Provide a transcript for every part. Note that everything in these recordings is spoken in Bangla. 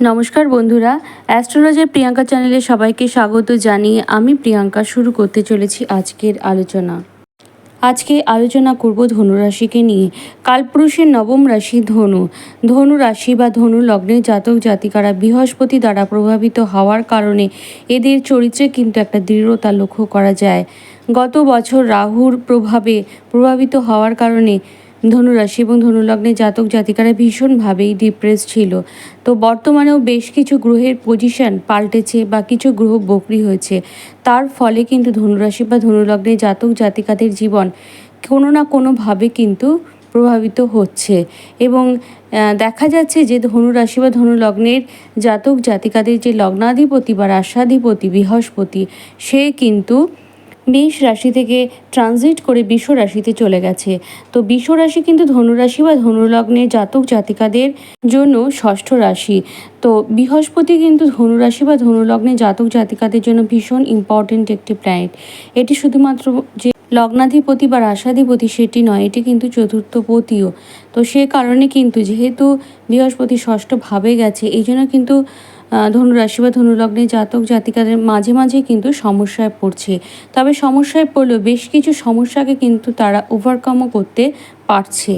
নমস্কার বন্ধুরা, অ্যাস্ট্রোলজার প্রিয়াঙ্কা চ্যানেলে সবাইকে স্বাগত জানিয়ে আমি প্রিয়াঙ্কা শুরু করতে চলেছি আজকের আলোচনা। আজকে আলোচনা করব ধনুরাশিকে নিয়ে। কালপুরুষের নবম রাশি ধনু। ধনু রাশি বা ধনু লগ্নের জাতক জাতিকারা বৃহস্পতি দ্বারা প্রভাবিত হওয়ার কারণে এদের চরিত্রে কিন্তু একটা দৃঢ়তা লক্ষ্য করা যায়। গত বছর রাহুর প্রভাবে প্রভাবিত হওয়ার কারণে ধনুরাশি এবং ধনুলগ্নে জাতক জাতিকারা ভীষণভাবেই ডিপ্রেস ছিল। তো বর্তমানেও বেশ কিছু গ্রহের পজিশন পাল্টেছে বা কিছু গ্রহ বকরি হয়েছে। তার ফলে কিন্তু ধনুরাশি বা ধনুলগ্নে জাতক জাতিকাদের জীবন কোনো না কোনোভাবে কিন্তু প্রভাবিত হচ্ছে। এবং দেখা যাচ্ছে যে ধনুরাশি বা ধনুলগ্নের জাতক জাতিকাদের যে লগ্নাধিপতি বা রাশাধিপতি বৃহস্পতি, সে কিন্তু মেষ রাশি থেকে ট্রানজিট করে বিশ্ব রাশিতে চলে গেছে। তো বিশ্ব রাশি কিন্তু ধনুরাশি বা ধনুলগ্নে জাতক জাতিকাদের জন্য ষষ্ঠ রাশি। তো বৃহস্পতি কিন্তু ধনুরাশি বা ধনুলগ্নে জাতক জাতিকাদের জন্য ভীষণ ইম্পর্টেন্ট একটি প্ল্যানেট এটি শুধুমাত্র যে লগ্নাধিপতি বা রাশাধিপতি সেটি নয়, এটি কিন্তু চতুর্থ পতিও তো সে কারণে কিন্তু যেহেতু বৃহস্পতি ষষ্ঠ ভাবে গেছে, এই জন্য কিন্তু ধনুরাশি বা ধনুলগ্নে জাতক জাতিকাদের মাঝে মাঝে কিন্তু সমস্যায় পড়ছে। তবে সমস্যায় পড়লেও বেশ কিছু সমস্যাকে কিন্তু তারা ওভারকামও করতে পারছে।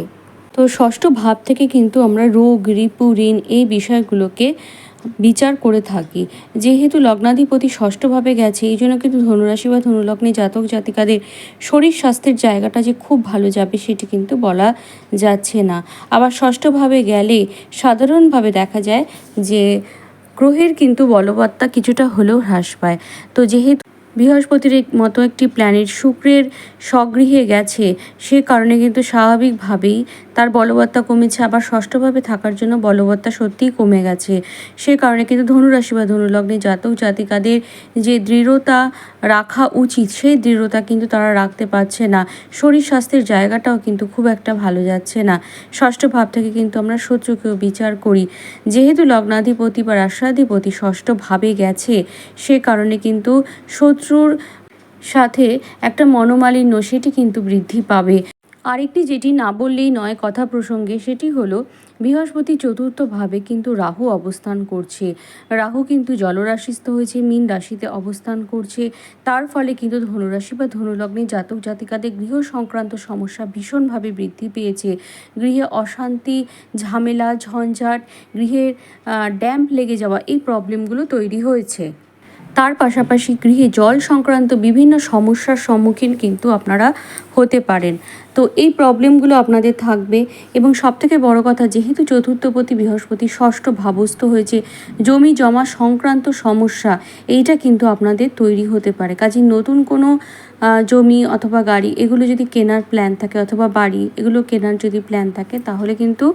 তো ষষ্ঠ ভাব থেকে কিন্তু আমরা রোগ, রিপু, ঋণ এই বিষয়গুলোকে বিচার করে থাকি। যেহেতু লগ্নাধিপতি ষষ্ঠভাবে গেছে, এই জন্য কিন্তু ধনুরাশি বা ধনুলগ্নে জাতক জাতিকাদের শরীর স্বাস্থ্যের জায়গাটা যে খুব ভালো যাবে সেটি কিন্তু বলা যাচ্ছে না। আবার ষষ্ঠভাবে গেলে সাধারণভাবে দেখা যায় যে গ্রহের কিন্তু বলবত্তা কিছুটা হলেও হ্রাস পায়। তো যেহেতু বৃহস্পতির মতো একটি প্ল্যানেট শুক্রের স্বগৃহে গেছে, সে কারণে কিন্তু স্বাভাবিকভাবেই তার বলবত্তা কমেছে, আবার ষষ্ঠভাবে থাকার জন্য বলবত্তা সত্যিই কমে গেছে। সে কারণে কিন্তু ধনুরাশি বা ধনুলগ্নে জাতক জাতিকাদের যে দৃঢ়তা রাখা উচিত, সেই দৃঢ়তা কিন্তু তারা রাখতে পারছে না। শরীর স্বাস্থ্যের জায়গাটাও কিন্তু খুব একটা ভালো যাচ্ছে না। ষষ্ঠ ভাব থেকে কিন্তু আমরা শত্রুকেও বিচার করি। যেহেতু লগ্নাধিপতি বা রাষ্ট্রাধিপতি ষষ্ঠভাবে গেছে, সে কারণে কিন্তু শত্রুর সাথে একটা মনোমালিন্য সেটি কিন্তু বৃদ্ধি পাবে। আরেকটি যেটি না বললেই নয় কথা প্রসঙ্গে, সেটি হলো, বৃহস্পতি চতুর্থভাবে কিন্তু রাহু অবস্থান করছে। রাহু কিন্তু জলরাশিস্থ হয়েছে, মীন রাশিতে অবস্থান করছে। তার ফলে কিন্তু ধনুরাশি বা ধনুলগ্নে জাতক জাতিকাদের গৃহ সংক্রান্ত সমস্যা ভীষণভাবে বৃদ্ধি পেয়েছে। গৃহে অশান্তি, ঝামেলা, ঝঞ্ঝাট, গৃহের ড্যাম্প লেগে যাওয়া এই প্রবলেমগুলো তৈরি হয়েছে। তার পাশাপাশি গৃহে জল সংক্রান্ত বিভিন্ন সমস্যার সম্মুখীন কিন্তু আপনারা হতে পারেন। তো এই প্রবলেমগুলো আপনাদের থাকবে। এবং সবথেকে বড় কথা, যেহেতু চতুর্থপতি বৃহস্পতি ষষ্ঠ ভাবস্থ হয়েছে, জমি জমা সংক্রান্ত সমস্যা, এইটা কিন্তু আপনাদের তৈরি হতে পারে। কাজে নতুন কোনো জমি অথবা গাড়ি, এগুলো যদি কেনার প্ল্যান থাকে, অথবা বাড়ি, এগুলো কেনার যদি প্ল্যান থাকে, তাহলে কিন্তু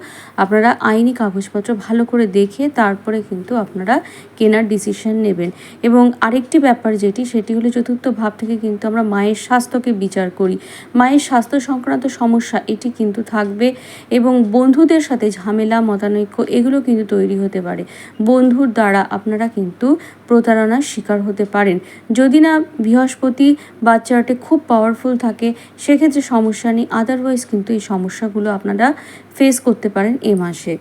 আপনারা আইনি কাগজপত্র ভালো করে দেখে তারপরে কিন্তু আপনারা কেনার ডিসিশন নেবেন। এবং আরেকটি ব্যাপার যেটি, সেটি হলো চতুর্থ ভাব থেকে কিন্তু আমরা মায়ের স্বাস্থ্যকে বিচার করি। মায়ের স্বাস্থ্য সংক্রান্ত সমস্যা, এটি কিন্তু থাকবে এবং বন্ধুদের সাথে ঝামেলা, মতানৈক্য, এগুলো কিন্তু তৈরি হতে পারে। বন্ধুর দ্বারা আপনারা কিন্তু প্রতারণার শিকার হতে পারেন। যদি না বৃহস্পতি বা চার্টে খুব পাওয়ারফুল থাকে, সেক্ষেত্রে সমস্যা নেই। আদারওয়াইজ কিন্তু এই সমস্যাগুলো আপনারা ফেস করতে পারেন এ মাসে।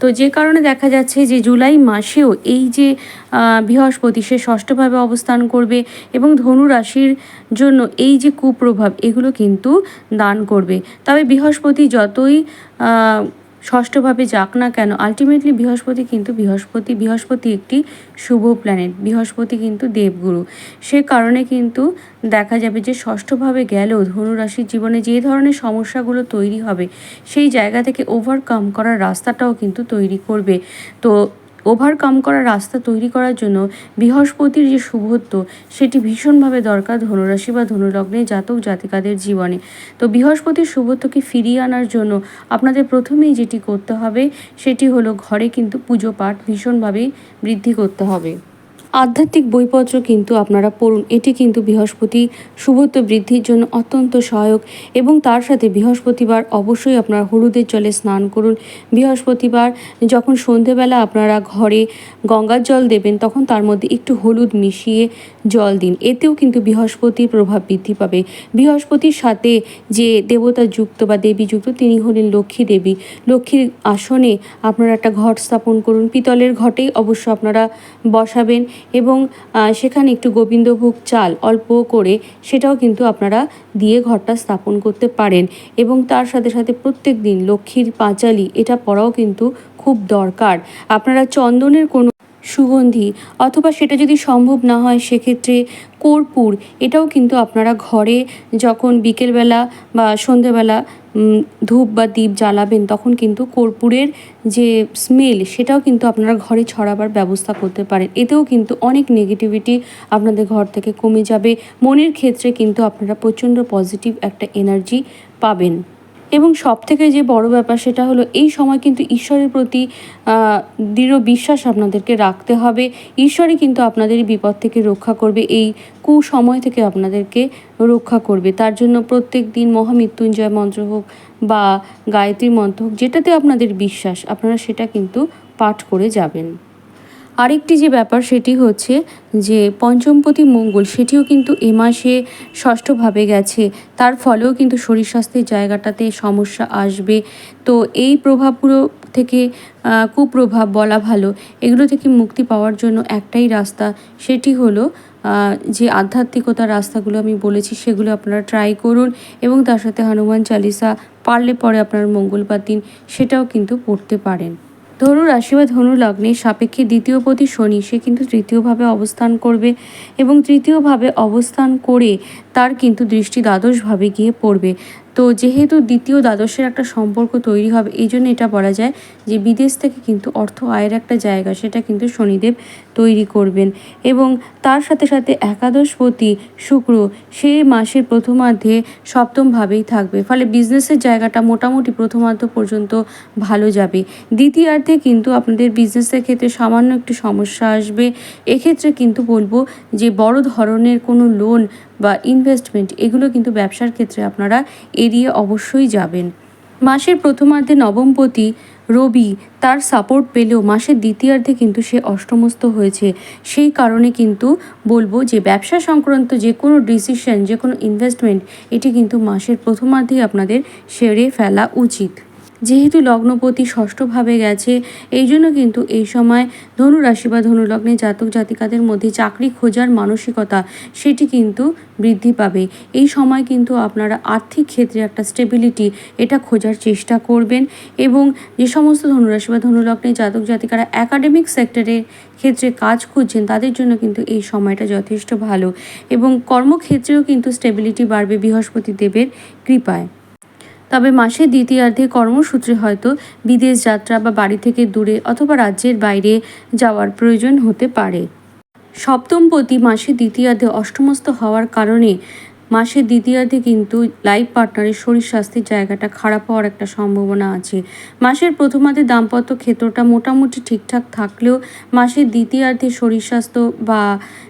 তো যে কারণে দেখা যাচ্ছে যে জুলাই মাসেও এই যে বৃহস্পতি সে ষষ্ঠভাবে অবস্থান করবে এবং ধনু রাশির জন্য এই যে কুপ্রভাব, এগুলো কিন্তু দান করবে। তবে বৃহস্পতি যতই ষষ্ঠভাবে যাক না কেন আলটিমেটলি বৃহস্পতি কিন্তু বৃহস্পতি বৃহস্পতি একটি শুভ প্ল্যানেট বৃহস্পতি কিন্তু দেবগুরু। সে কারণে কিন্তু দেখা যাবে যে ষষ্ঠভাবে গেলেও ধনুরাশির জীবনে যে ধরনের সমস্যাগুলো তৈরি হবে, সেই জায়গা থেকে ওভারকাম করার রাস্তাটাও কিন্তু তৈরি করবে। তো ওভারকাম করার রাস্তা তৈরি করার জন্য বৃহস্পতির যে শুভত্ব সেটি ভীষণভাবে দরকার ধনুরাশি বা ধনুলগ্নে জাতক জাতিকাদের জীবনে। তো বৃহস্পতির শুভত্বকে ফিরিয়ে আনার জন্য আপনাদের প্রথমেই যেটি করতে হবে, সেটি হলো ঘরে কিন্তু পুজো পাঠ ভীষণভাবে বৃদ্ধি করতে হবে। আধ্যাত্মিক বইপত্র কিন্তু আপনারা পড়ুন। এটি কিন্তু বৃহস্পতি শুভত্ব বৃদ্ধির জন্য অত্যন্ত সহায়ক এবং তার সাথে বৃহস্পতিবার অবশ্যই আপনারা হলুদের জলে স্নান করুন। বৃহস্পতিবার যখন সন্ধেবেলা আপনারা ঘরে গঙ্গার জল দেবেন, তখন তার মধ্যে একটু হলুদ মিশিয়ে জল দিন। এতেও কিন্তু বৃহস্পতির প্রভাব বৃদ্ধি পাবে। বৃহস্পতির সাথে যে দেবতা যুক্ত বা দেবী যুক্ত তিনি হলেন লক্ষ্মী দেবী। লক্ষ্মীর আসনে আপনারা একটা ঘট স্থাপন করুন। পিতলের ঘটেই অবশ্য আপনারা বসাবেন এবং সেখানে একটু গোবিন্দভোগ চাল অল্প করে সেটাও কিন্তু আপনারা দিয়ে ঘরটা স্থাপন করতে পারেন। এবং তার সাথে সাথে প্রত্যেক দিন লক্ষ্মীর পাঁচালি এটা পড়াও কিন্তু খুব দরকার। আপনারা চন্দনের কোনো সুগন্ধি, অথবা সেটা যদি সম্ভব না হয় সেক্ষেত্রে কর্পূর, এটাও কিন্তু আপনারা ঘরে যখন বিকেলবেলা বা সন্ধেবেলা ধূপ বা দ্বীপ জ্বালাবেন, তখন কিন্তু কর্পূরের যে স্মেল সেটাও কিন্তু আপনারা ঘরে ছড়াবার ব্যবস্থা করতে পারেন। এতেও কিন্তু অনেক নেগেটিভিটি আপনাদের ঘর থেকে কমে যাবে। মনের ক্ষেত্রে কিন্তু আপনারা প্রচণ্ড পজিটিভ একটা এনার্জি পাবেন। এবং সব থেকে যে বড় ব্যাপার সেটা হলো এই সময় কিন্তু ঈশ্বরের প্রতি দৃঢ় বিশ্বাস আপনাদেরকে রাখতে হবে। ঈশ্বরই কিন্তু আপনাদের বিপদ থেকে রক্ষা করবে, এই কুসময় থেকে আপনাদেরকে রক্ষা করবে। তার জন্য প্রত্যেক দিন মহামৃত্যুঞ্জয় মন্ত্র হোক বা গায়ত্রী মন্ত্র হোক, যেটাতে আপনাদের বিশ্বাস, আপনারা সেটা কিন্তু পাঠ করে যাবেন। আরেকটি যে ব্যাপার সেটি হচ্ছে যে পঞ্চমপতি মঙ্গল সেটিও কিন্তু এ মাসে ষষ্ঠভাবে গেছে। তার ফলেও কিন্তু শরীর স্বাস্থ্যের জায়গাটাতে সমস্যা আসবে। তো এই প্রভাবগুলো থেকে কুপ্রভাব বলা ভালো। এগুলো থেকে মুক্তি পাওয়ার জন্য একটাই রাস্তা সেটি হলো যে আধ্যাত্মিকতার রাস্তাগুলো আমি বলেছি সেগুলো আপনারা ট্রাই করুন এবং তার সাথে হনুমান চালিসা পারলে পরে আপনার মঙ্গলবার দিন সেটাও কিন্তু পড়তে পারেন। ধনু রাশি বা ধনু লগ্নে সাপেক্ষে দ্বিতীয় প্রতি শনি, সে কিন্তু তৃতীয়ভাবে অবস্থান করবে এবং তৃতীয়ভাবে অবস্থান করে তার কিন্তু দৃষ্টি দ্বাদশভাবে গিয়ে পড়বে। তো যেহেতু দ্বিতীয় দ্বাদশের একটা সম্পর্ক তৈরি হবে, এই জন্য এটা বলা যায় যে বিদেশ থেকে কিন্তু অর্থ আয়ের একটা জায়গা, সেটা কিন্তু শনিদেব তৈরি করবেন। এবং তার সাথে সাথে একাদশপতি শুক্র সে মাসের প্রথমার্ধে সপ্তমভাবেই থাকবে। ফলে বিজনেসের জায়গাটা মোটামুটি প্রথমার্ধ পর্যন্ত ভালো যাবে। দ্বিতীয়ার্ধে কিন্তু আপনাদের বিজনেসের ক্ষেত্রে সামান্য একটু সমস্যা আসবে। এক্ষেত্রে কিন্তু বলব যে বড় ধরনের কোনো লোন বা ইনভেস্টমেন্ট এগুলো কিন্তু ব্যবসার ক্ষেত্রে আপনারা এড়িয়ে অবশ্যই যাবেন। মাসের প্রথমার্ধে নবমপতি রবি তার সাপোর্ট পেলেও মাসের দ্বিতীয়ার্ধে কিন্তু সে অষ্টমস্ত হয়েছে। সেই কারণে কিন্তু বলব যে ব্যবসা সংক্রান্ত যে কোনো ডিসিশন যে কোনো ইনভেস্টমেন্ট এটি কিন্তু মাসের প্রথমার্ধেই আপনাদের সেরে ফেলা উচিত। যেহেতু লগ্নপতি ষষ্ঠভাবে গেছে, এই জন্য কিন্তু এই সময় ধনু রাশি বা ধনু লগ্নে জাতক জাতিকাদের মধ্যে চাকরি খোঁজার মানসিকতা, সেটি কিন্তু বৃদ্ধি পাবে। এই সময় কিন্তু আপনারা আর্থিক ক্ষেত্রে একটা স্টেবিলিটি এটা খোঁজার চেষ্টা করবেন এবং যে সমস্ত ধনুরাশি বা ধনুলগ্নে জাতক জাতিকারা একাডেমিক সেক্টরের ক্ষেত্রে কাজ খুঁজছেন, তাদের জন্য কিন্তু এই সময়টা যথেষ্ট ভালো এবং কর্মক্ষেত্রেও কিন্তু স্টেবিলিটি বাড়বে বৃহস্পতি দেবের কৃপায়। তবে মাসের দ্বিতীয়ার্ধে কর্মসূত্রে হয়তো বিদেশ যাত্রা বা বাড়ি থেকে দূরে অথবা রাজ্যের বাইরে যাওয়ার প্রয়োজন হতে পারে। সপ্তম প্রতি মাসের দ্বিতীয়ার্ধে অষ্টমস্ত হওয়ার কারণে মাসের দ্বিতীয়ার্ধে কিন্তু লাইফ পার্টনারের শরীর স্বাস্থ্যের জায়গাটা খারাপ হওয়ার একটা সম্ভাবনা আছে। মাসের প্রথমার্ধে দাম্পত্য ক্ষেত্রটা মোটামুটি ঠিকঠাক থাকলেও মাসের দ্বিতীয়ার্ধে শরীর স্বাস্থ্য বা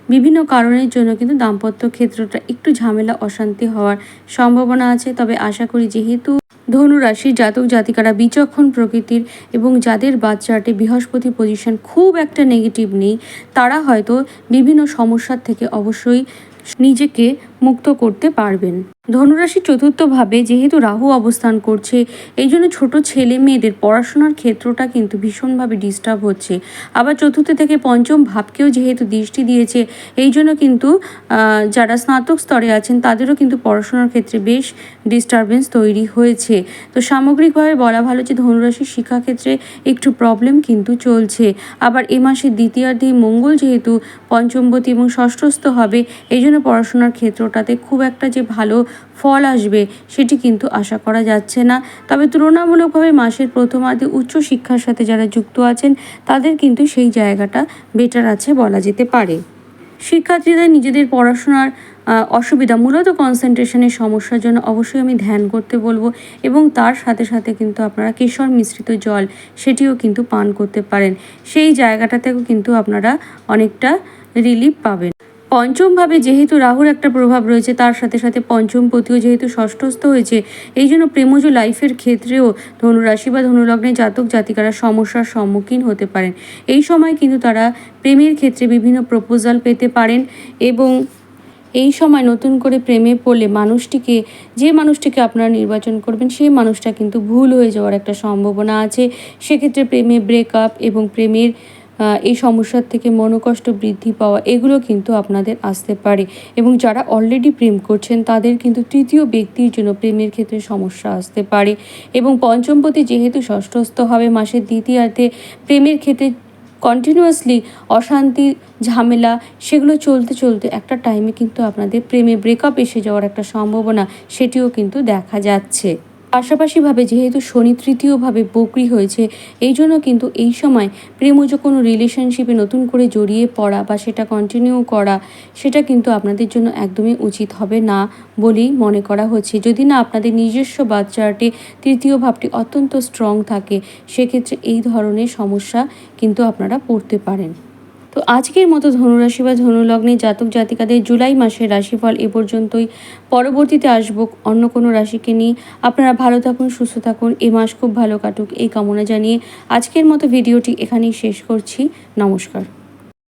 বিভিন্ন কারণের জন্য কিন্তু দাম্পত্য ক্ষেত্রটা একটু ঝামেলা, অশান্তি হওয়ার সম্ভাবনা আছে। তবে আশা করি যেহেতু ধনুরাশির জাতক জাতিকারা বিচক্ষণ প্রকৃতির এবং যাদের বাচ্চাটি বৃহস্পতি পজিশন খুব একটা নেগেটিভ নেই, তারা হয়তো বিভিন্ন সমস্যার থেকে অবশ্যই নিজেকে মুক্ত করতে পারবেন। ধনুরাশি চতুর্থভাবে যেহেতু রাহু অবস্থান করছে এই জন্য ছোটো ছেলে মেয়েদের পড়াশোনার ক্ষেত্রটা কিন্তু ভীষণভাবে ডিস্টার্ব হচ্ছে। আবার চতুর্থ থেকে পঞ্চম ভাবকেও যেহেতু দৃষ্টি দিয়েছে এই জন্য কিন্তু যারা স্নাতক স্তরে আছেন, তাদেরও কিন্তু পড়াশোনার ক্ষেত্রে বেশ ডিস্টারবেন্স তৈরি হয়েছে। তো সামগ্রিকভাবে বলা ভালো যে ধনুরাশির শিক্ষাক্ষেত্রে একটু প্রবলেম কিন্তু চলছে। আবার এ মাসের দ্বিতীয়ার্ধে মঙ্গল যেহেতু পঞ্চমবতী এবং ষষ্ঠস্থ হবে এই জন্য পড়াশোনার ক্ষেত্রটাতে খুব একটা যে ভালো ফল আসবে সেটি কিন্তু আশা করা যাচ্ছে না। তবে তুলনামূলকভাবে মাসের প্রথমার্ধে উচ্চ শিক্ষার সাথে যারা যুক্ত আছেন, তাদের কিন্তু সেই জায়গাটা বেটার আছে বলা যেতে পারে। শিক্ষার্থীদের নিজেদের পড়াশোনার অসুবিধা, মূলত কনসেন্ট্রেশনের সমস্যার জন্য অবশ্যই আমি ধ্যান করতে বলব এবং তার সাথে সাথে কিন্তু আপনারা কেশর মিশ্রিত জল সেটিও কিন্তু পান করতে পারেন। সেই জায়গাটাতেও কিন্তু আপনারা অনেকটা রিলিফ পাবেন। পঞ্চমভাবে যেহেতু রাহুর একটা প্রভাব রয়েছে, তার সাথে সাথে পঞ্চম পতিও যেহেতু ষষ্ঠস্থ হয়েছে, এই জন্য প্রেমজ লাইফের ক্ষেত্রেও ধনুরাশি বা ধনুলগ্নে জাতক জাতিকারা সমস্যার সম্মুখীন হতে পারেন। এই সময় কিন্তু তারা প্রেমের ক্ষেত্রে বিভিন্ন প্রপোজাল পেতে পারেন এবং এই সময় নতুন করে প্রেমে পড়লে মানুষটিকে, যে মানুষটিকে আপনারা নির্বাচন করবেন, সেই মানুষটা কিন্তু ভুল হয়ে যাওয়ার একটা সম্ভাবনা আছে। সেক্ষেত্রে প্রেমে ব্রেকআপ এবং প্রেমের এই সমস্যার থেকে মনোকষ্ট বৃদ্ধি পাওয়া, এগুলো কিন্তু আপনাদের আসতে পারে। এবং যারা অলরেডি প্রেম করছেন, তাদের কিন্তু তৃতীয় ব্যক্তির জন্য প্রেমের ক্ষেত্রে সমস্যা আসতে পারে। এবং পঞ্চমপতি যেহেতু ষষ্ঠস্থ হবে, মাসের দ্বিতীয়ার্ধে প্রেমের ক্ষেত্রে কন্টিনিউয়াসলি অশান্তি, ঝামেলা, সেগুলো চলতে চলতে একটা টাইমে কিন্তু আপনাদের প্রেমে ব্রেকআপ এসে যাওয়ার একটা সম্ভাবনা, সেটিও কিন্তু দেখা যাচ্ছে। পাশাপাশিভাবে যেহেতু শনি তৃতীয়ভাবে বকরি হয়েছে, এই জন্য কিন্তু এই সময় প্রেমজ কোনো রিলেশনশিপে নতুন করে জড়িয়ে পড়া বা সেটা কন্টিনিউ করা, সেটা কিন্তু আপনাদের জন্য একদমই উচিত হবে না বলেই মনে করা হচ্ছে। যদি না আপনাদের নিজস্ব বাচ্চাটি তৃতীয় ভাবটি অত্যন্ত স্ট্রং থাকে, সেক্ষেত্রে এই ধরনের সমস্যা কিন্তু আপনারা পড়তে পারেন। তো আজকের মতো ধনুরাশি বা ধনুলগ্নে জাতক জাতিকাদের জুলাই মাসের রাশিফল এ পর্যন্তই। পরবর্তীতে আসব অন্য কোনো রাশিকে নিয়ে। আপনারা ভালো থাকুন, সুস্থ থাকুন। এ মাস খুব ভালো কাটুক, এই কামনা জানিয়ে আজকের মতো ভিডিওটি এখানেই শেষ করছি। নমস্কার।